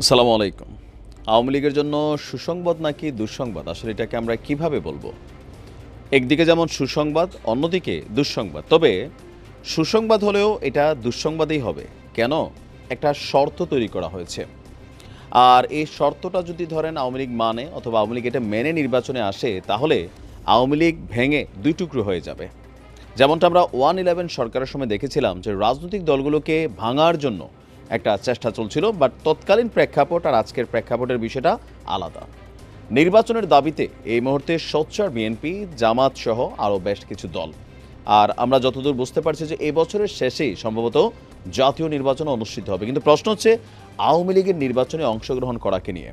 আসসালামু আলাইকুম। আওয়ামী লীগের জন্য সুসংবাদ নাকি দুঃসংবাদ? আসলে এটাকে আমরা কীভাবে বলব? একদিকে যেমন সুসংবাদ, অন্যদিকে দুঃসংবাদ। তবে সুসংবাদ হলেও এটা দুঃসংবাদই হবে। কেন? একটা শর্ত তৈরি করা হয়েছে। আর এই শর্তটা যদি ধরেন আওয়ামী লীগ মানে অথবা আওয়ামী লীগ এটা মেনে নির্বাচনে আসে, তাহলে আওয়ামী লীগ ভেঙে দুই টুকরো হয়ে যাবে। যেমনটা আমরা ওয়ান ইলেভেন সরকারের সময় দেখেছিলাম যে রাজনৈতিক দলগুলোকে ভাঙার জন্য একটা চেষ্টা চলছিল বাট তৎকালীন প্রেক্ষাপট আর আজকের প্রেক্ষাপটের বিষয়টা আলাদা। নির্বাচনের দাবিতে এই মুহূর্তে সোচ্চার বিএনপি, জামাত সহ আরও বেশ কিছু দল। আর আমরা যতদূর বুঝতে পারছি যে এই বছরের শেষেই সম্ভবত জাতীয় নির্বাচন অনুষ্ঠিত হবে। কিন্তু প্রশ্ন হচ্ছে, আওয়ামী লীগের নির্বাচনে অংশগ্রহণ করাকে নিয়ে?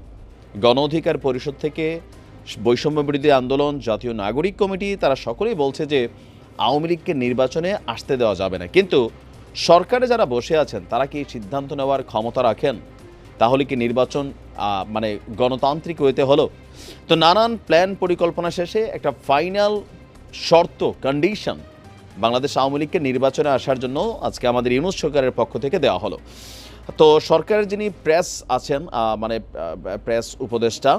গণ অধিকার পরিষদ থেকে বৈষম্য বিরোধী আন্দোলন, জাতীয় নাগরিক কমিটি, তারা সকলেই বলছে যে আওয়ামী লীগকে নির্বাচনে আসতে দেওয়া যাবে না। কিন্তু সরকারে যারা বসে আছেন, তারা কি সিদ্ধান্ত নেওয়ার ক্ষমতা রাখেন? তাহলে কি নির্বাচন মানে গণতান্ত্রিক হইতে হলো? তো নানান প্ল্যান পরিকল্পনা শেষে একটা ফাইনাল শর্ত কন্ডিশন বাংলাদেশ আওয়ামী লীগকে নির্বাচনে আসার জন্য আজকে আমাদের ইউনুস সরকারের পক্ষ থেকে দেওয়া হলো। তো সরকারের যিনি প্রেস আছেন মানে প্রেস উপদেষ্টা,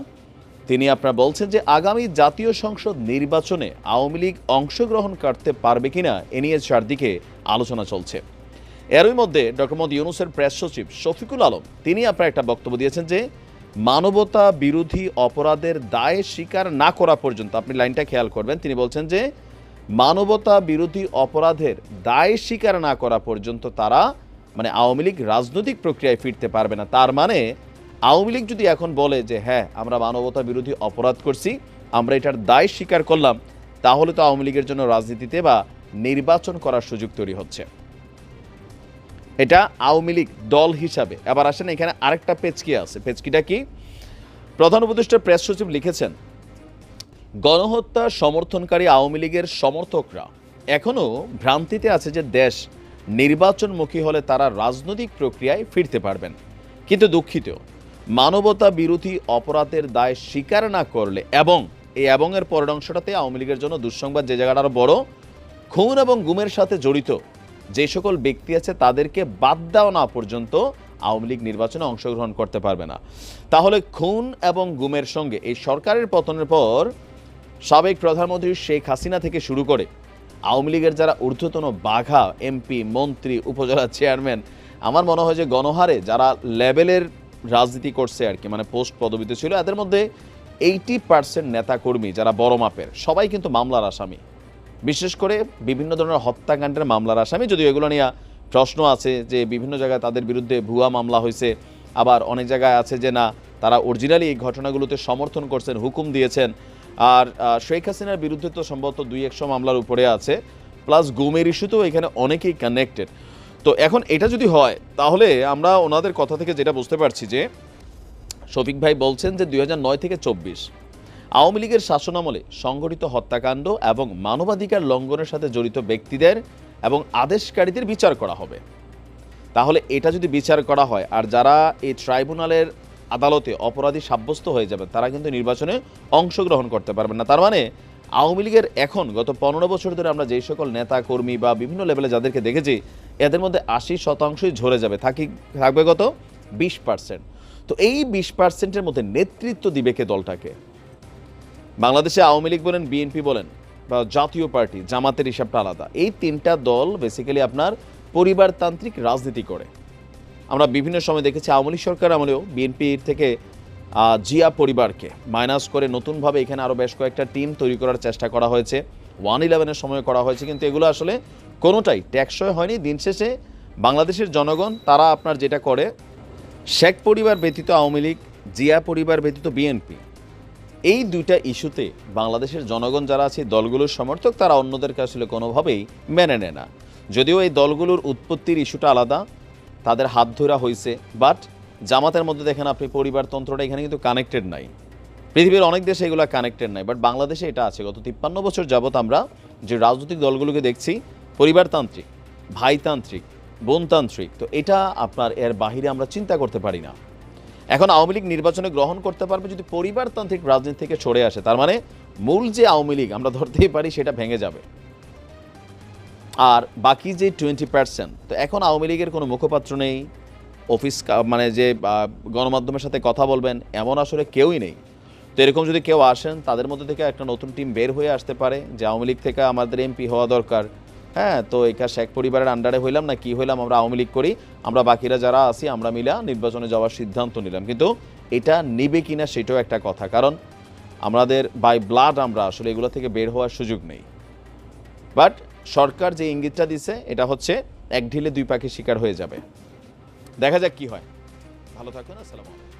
তিনি আপনার বলছেন যে আগামী জাতীয় সংসদ নির্বাচনে আওয়ামী লীগ অংশগ্রহণ করতে পারবে কিনা, এ নিয়ে চারদিকে আলোচনা চলছে। এরই মধ্যে ডক্টর মোহাম্মদ ইউনুসের প্রেস সচিব শফিকুল আলম, তিনি আপনার একটা বক্তব্য দিয়েছেন যে মানবতা বিরোধী অপরাধের দায় স্বীকার না করা পর্যন্ত, আপনি লাইনটা খেয়াল করবেন, তিনি বলছেন যে মানবতা বিরোধী অপরাধের দায় স্বীকার না করা পর্যন্ত তারা মানে আওয়ামী লীগ রাজনৈতিক প্রক্রিয়ায় ফিরতে পারবে না। তার মানে আওয়ামী লীগ যদি এখন বলে যে হ্যাঁ আমরা মানবতা বিরোধী অপরাধ করছি, আমরা এটার দায় স্বীকার করলাম, তাহলে তো আওয়ামী লীগের জন্য রাজনীতিতে বা নির্বাচন করার সুযোগ তৈরি হচ্ছে। এটা আওয়ামী লীগ দল হিসাবে। এবার আসেন, এখানে আরেকটা পেচকি আছে। পেচকিটা কি? প্রধান উপদেষ্টা প্রেস সচিব লিখেছেন, গণহত্যা সমর্থনকারী আওয়ামী লীগের সমর্থকরা এখনও ভ্রান্তিতে আছে যে দেশ নির্বাচনমুখী হলে তারা রাজনৈতিক প্রক্রিয়ায় ফিরতে পারবেন। কিন্তু দুঃখিত, মানবতা বিরোধী অপরাধের দায় স্বীকার না করলে এবং এই এবং এর পরের অংশটাতে আওয়ামী লীগের জন্য দুঃসংবাদ, যে জায়গাটা আরও বড়, খুন এবং গুমের সাথে জড়িত যে সকল ব্যক্তি আছে তাদেরকে বাদ দেওয়া না পর্যন্ত আওয়ামী লীগ নির্বাচনে অংশগ্রহণ করতে পারবে না। তাহলে খুন এবং গুমের সঙ্গে এই সরকারের পতনের পর সাবেক প্রধানমন্ত্রী শেখ হাসিনা থেকে শুরু করে আওয়ামী লীগের যারা ঊর্ধ্বতন বাঘা, এমপি, মন্ত্রী, উপজেলা চেয়ারম্যান, আমার মনে হয় যে গণহারে যারা লেভেলের রাজনীতি করছে আর কি মানে পোস্ট পদবিতে ছিল, এদের মধ্যে এইটি পার্সেন্ট নেতাকর্মী যারা বড় মাপের, সবাই কিন্তু মামলার আসামি। বিশেষ করে বিভিন্ন ধরনের হত্যাকাণ্ডের মামলার আসামি, যদিও এগুলো নিয়ে প্রশ্ন আছে যে বিভিন্ন জায়গায় তাদের বিরুদ্ধে ভুয়া মামলা হয়েছে। আবার অনেক জায়গায় আছে যে না, তারা অরিজিনালি এই ঘটনাগুলোতে সমর্থন করছেন, হুকুম দিয়েছেন। আর শেখ হাসিনার বিরুদ্ধে তো সম্ভবত দুই একশো মামলার উপরে আছে প্লাস গুমের ইস্যুতেও এখানে অনেকেই কানেক্টেড তো এখন এটা যদি হয়, তাহলে আমরা ওনাদের কথা থেকে যেটা বুঝতে পারছি যে, শফিক ভাই বলছেন যে দুই থেকে চব্বিশ আওয়ামী লীগের শাসনামলে সংগঠিত হত্যাকাণ্ড এবং মানবাধিকার লঙ্ঘনের সাথে জড়িত ব্যক্তিদের এবং আদেশকারীদের বিচার করা হবে। তাহলে এটা যদি বিচার করা হয়, আর যারা এই ট্রাইব্যুনালের আদালতে অপরাধী সাব্যস্ত হয়ে যাবে, তারা কিন্তু নির্বাচনে অংশগ্রহণ করতে পারবেন না। তার মানে আওয়ামী লীগের এখন গত পনেরো বছর ধরে আমরা যেই সকল নেতা, কর্মী বা বিভিন্ন লেভেলে যাদেরকে দেখেছি, এদের মধ্যে আশি শতাংশই ঝরে যাবে। থাকি, থাকবে কত? বিশ পার্সেন্ট তো এই বিশ পার্সেন্টের মধ্যে নেতৃত্ব দিবে কে দলটাকে? বাংলাদেশে আওয়ামী লীগ বলেন, বিএনপি বলেন বা জাতীয় পার্টি, জামাতের হিসাবটা আলাদা। এই তিনটা দল বেসিক্যালি আপনার পরিবারতান্ত্রিক রাজনীতি করে। আমরা বিভিন্ন সময় দেখেছি আওয়ামী লীগ সরকার আমলেও বিএনপির থেকে জিয়া পরিবারকে মাইনাস করে নতুনভাবে এখানে আরও বেশ কয়েকটা টিম তৈরি করার চেষ্টা করা হয়েছে। ওয়ান ইলেভেনের সময় করা হয়েছে, কিন্তু এগুলো আসলে কোনোটাই ট্যাক্সই হয়নি। দিন শেষে বাংলাদেশের জনগণ, তারা আপনার যেটা করে, শেখ পরিবার ব্যতীত আওয়ামী লীগ, জিয়া পরিবার ব্যতীত বিএনপি এই দুইটা ইস্যুতে বাংলাদেশের জনগণ যারা আছে দলগুলোর সমর্থক, তারা অন্যদেরকে আসলে কোনোভাবেই মেনে নেয় না। যদিও এই দলগুলোর উৎপত্তির ইস্যুটা আলাদা, তাদের হাত ধরা হয়েছে, বাট জামাতের মধ্যে দেখেন আপনি পরিবারতন্ত্রটা এখানে কিন্তু কানেক্টেড নাই। পৃথিবীর অনেক দেশে এগুলো কানেক্টেড নাই বাট বাংলাদেশে এটা আছে। গত তিপ্পান্ন বছর যাবত আমরা যে রাজনৈতিক দলগুলোকে দেখছি, পরিবারতান্ত্রিক, ভাইতান্ত্রিক, বোনতান্ত্রিক, তো এটা আপনার এর বাহিরে আমরা চিন্তা করতে পারি না। এখন আওয়ামী লীগ নির্বাচনে গ্রহণ করতে পারবে যদি পরিবারতান্ত্রিক রাজনীতি থেকে সরে আসে। তার মানে মূল যে আওয়ামী লীগ, আমরা ধরতেই পারি সেটা ভেঙে যাবে। আর বাকি যে টোয়েন্টি পার্সেন্ট তো এখন আওয়ামী লীগের কোনো মুখপাত্র নেই। অফিস মানে যে গণমাধ্যমের সাথে কথা বলবেন, এমন আসলে কেউই নেই। তো এরকম যদি কেউ আসেন, তাদের মধ্যে থেকে একটা নতুন টিম বের হয়ে আসতে পারে, যে আওয়ামী লীগ থেকে আমাদের এমপি হওয়া দরকার। হ্যাঁ তো একা শেখ পরিবারের আন্ডারে হইলাম না, কি হইলাম আমরা আওয়ামী লীগ করি, আমরা বাকিরা যারা আছি, আমরা মিলা নির্বাচনে যাওয়ার সিদ্ধান্ত নিলাম। কিন্তু এটা নিবে কিনা সেটাও একটা কথা, কারণ আমাদের বাই ব্লাড আমরা আসলে এগুলো থেকে বের হওয়ার সুযোগ নেই। বাট সরকার যে ইঙ্গিতটা দিছে, এটা হচ্ছে এক ঢিলে দুই পাখি শিকার হয়ে যাবে। দেখা যাক কি হয়। ভালো থাকুন, আসসালামু আলাইকুম।